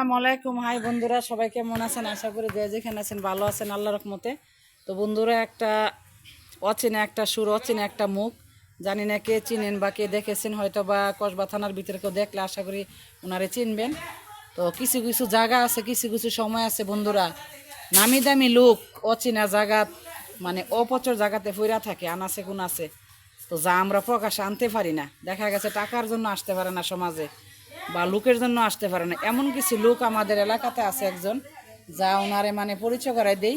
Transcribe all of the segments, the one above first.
আসসালামু হাই বন্ধুরা, সবাই কেমন আছেন? আশা করি যে যেখানে আছেন ভালো আছেন আল্লাহ রহমতে। তো বন্ধুরা, একটা অচেনা একটা সুর, অচেনা একটা মুখ। জানি না কে চিনেন বা কে দেখেছেন হয়তো বা কসবা থানার ভিতরে কেউ দেখলে আশা করি ওনারে চিনবেন। তো কিছু কিছু জায়গা আছে, কিছু কিছু সময় আছে বন্ধুরা। নামি দামি লোক, অচেনা জায়গা মানে অপচর জায়গাতে ফইরা থাকে আনাছে কোন আছে তো যা আমরা প্রকাশে আনতে পারি না। দেখা গেছে টাকার জন্য আসতে পারে না সমাজে। বা লোকের জন্য আসতে পারে না। এমন কিছু লোক আমাদের এলাকাতে আছে একজন, যা ওনারে মানে পরিচয় করাই দেই।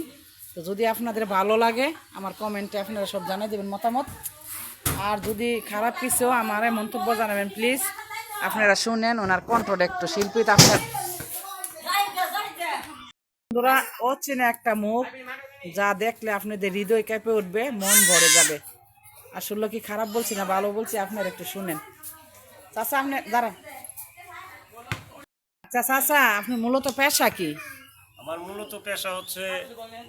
তো যদি আপনাদের ভালো লাগে, আমার কমেন্টে আপনারা সব জানাই দেবেন মতামত। আর যদি খারাপ কিছু আমার মন্তব্য জানাবেন প্লিজ আপনারা শুনেন, ওনার কণ্ঠটা একটু শিল্পী আপনার বন্ধুরা, অচেনা একটা মুখ, যা দেখলে আপনাদের হৃদয় কেঁপে উঠবে, মন ভরে যাবে। আসলে কি খারাপ বলছি না ভালো বলছি, আপনারা একটু শুনেন। চাচা, আপনি দাঁড়া আচ্ছা চাচা আপনি মূলত পেশা কি? আমার মূলত পেশা হচ্ছে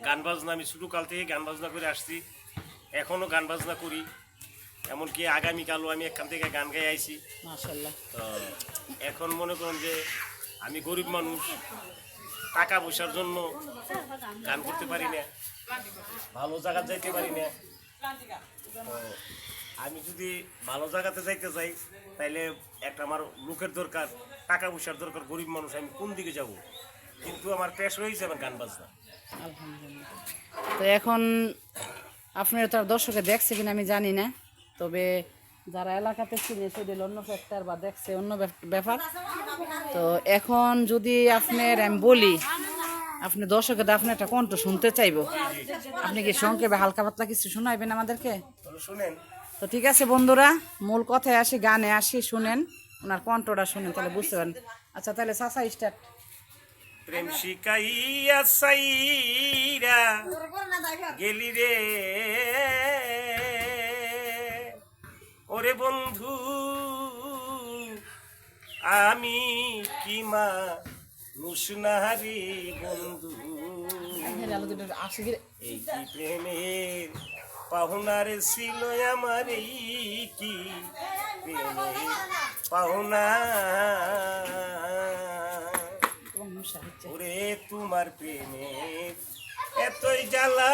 গান বাজনা। আমি ছোটোকাল থেকে গান বাজনা করে আসছি এখনও গান বাজনা করি। এমনকি আগামীকালও আমি এখান থেকে গান গাই আইছি। মাশাল্লাহ তো এখন মনে করুন যে আমি গরিব মানুষ টাকা পয়সার জন্য গান করতে পারি না ভালো জায়গা যাইতে পারি না। তো আমি যদি ভালো জায়গাতে যাইতে চাই তাইলে একটা আমার লোকের দরকার। টাকা পয়সার দরকার গরিব মানুষ আমি কোন দিকে যাব? কিন্তু আমার পেশ হয়েছে আমার গান বাজনা। আলহামদুলিল্লাহ। তো এখন আপনার তার দর্শকে দেখছে কিনা আমি জানি না তবে যারা এলাকাতে চিনে সেদিন অন্য ফ্যাক্টর বা দেখছে অন্য ব্যাপ- ব্যাপার। তো এখন যদি আপনার আমি বলি আপনি দর্শকের আপনি একটা কণ্ঠ শুনতে চাইব। আপনি কি সংক্ষেপে হালকা পাতলা কিছু শোনাইবেন আমাদেরকে? শুনেন। তো ঠিক আছে বন্ধুরা মূল কথায় আসি গানে আসি শুনেন। ওনার কণ্ঠটা শুনেন তাহলে বুঝতে পারেন। আচ্ছা তাহলে সাসা স্টার্ট। প্রেম শিকাইয়া সাইরা গেলি রে। ওরে বন্ধু আমি কি মা নুসনাহারি বন্ধু? আসি এই প্রেমের পাহুনার ছিল আমার কি পাহুনা ওরে তোমার প্রেমের এতই জ্বালা,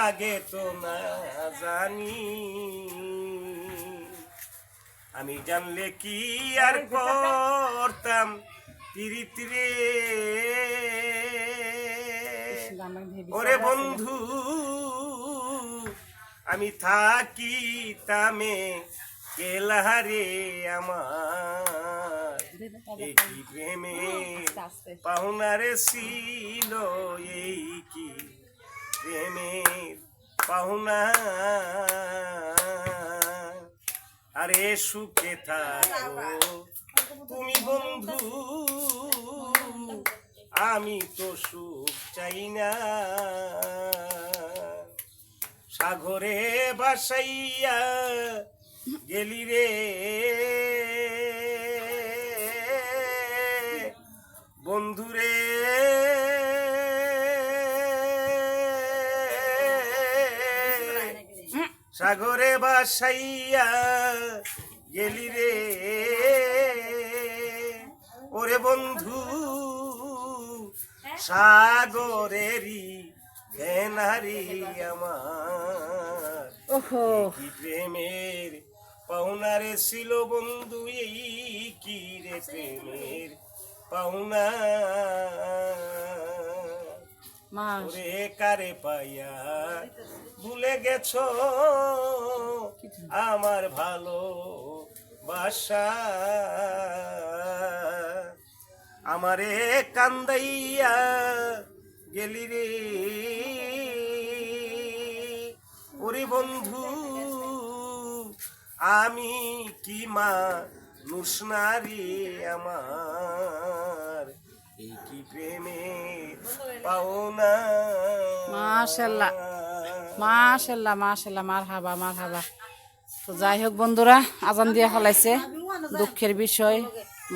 আগে তো না জানি। আমি জানলে কি আর করতাম তিরি তিরে ওরে বন্ধু আমি থাকি তামে কেলাহারে আমার। কি প্রেমে পাহুনারে ছিল এই কি প্রেমের পাহুনা আরে সুখে থাকো তুমি বন্ধু আমি তো সুখ। চাই না। সাগরে বাসাইয়া গেলি রে। বন্ধুরে সাগরে বাসাইয়া গেলি রে। ওরে বন্ধু। সাগরেরই ঘেনারি আমার। ওহো। কি প্রেমের পাহুনারে ছিল বন্ধু এই কি রে প্রেমের পাহুনা মা। ওরে কারে পাইয়া ভুলে গেছো? আমার ভালো বাসা আমারে কান্দাইয়া গেলি রে। ওরে বন্ধু, আমি কি মা নুসনারি আমার? এই কি প্রেমে পাওনা? মাশাল্লাহ মাশাল্লাহ মাশাল্লাহ মার হাবা হাবা তো যাই হোক বন্ধুরা, আজান দিয়ে ফেলাইছে, দুঃখের বিষয়।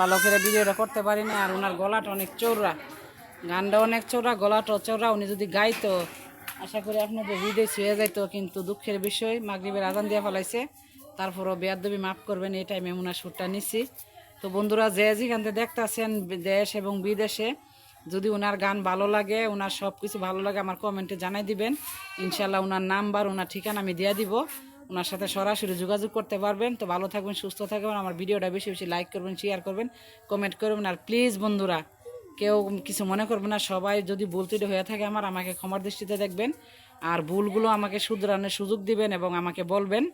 ভালো করে ভিডিওটা করতে পারি না, আর ওনার গলাটা অনেক চৌড়া গানটা অনেক চৌড়া গলাটাও চৌড়া উনি যদি গাইতো, আশা করি আপনাদের হৃদয় ছুঁয়ে যাইতো, কিন্তু দুঃখের বিষয়, মাগরিবের আজান দিয়ে ফেলাইছে, তারপরও বেয়াদবি মাফ করবেন এই টাইমে ওনার সুরটা নিছি। তো বন্ধুরা, যে যেখান থেকে দেখতেছেন দেশ এবং বিদেশে, যদি ওনার গান ভালো লাগে ওনার সব কিছু ভালো লাগে, আমার কমেন্টে জানাই দিবেন। ইনশাল্লাহ ওনার নাম্বার ওনার ঠিকানা আমি দিয়ে দিব। ওনার সাথে সরাসরি যোগাযোগ করতে পারবেন। তো ভালো থাকবেন, সুস্থ থাকবেন। আমার ভিডিওটা বেশি বেশি লাইক করবেন শেয়ার করবেন কমেন্ট করবেন। আর প্লিজ বন্ধুরা, কেউ কিছু মনে করবে না। সবাই যদি ত্রুটি হয়ে থাকে আমার, আমাকে ক্ষমার দৃষ্টিতে দেখবেন। আর ভুলগুলো আমাকে শুধরানোর সুযোগ দিবেন এবং আমাকে বলবেন।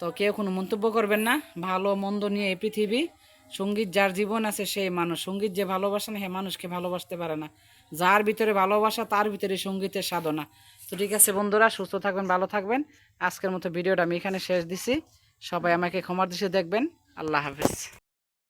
তো কেউ কোনো মন্তব্য করবেন না। ভালো, মন্দ নিয়ে এই পৃথিবী, সংগীত যার জীবন আছে সেই মানুষ। সংগীত যে ভালোবাসে না, সে মানুষকে ভালোবাসতে পারে না। যার ভিতরে ভালোবাসা, তার ভিতরে সঙ্গীতের সাধনা। তো ঠিক আছে বন্ধুরা, সুস্থ থাকবেন, ভালো থাকবেন। আজকের মতো ভিডিওটা আমি এখানে শেষ দিছি। সবাই আমাকে ক্ষমার দৃষ্টি দেখবেন। আল্লাহ হাফেজ।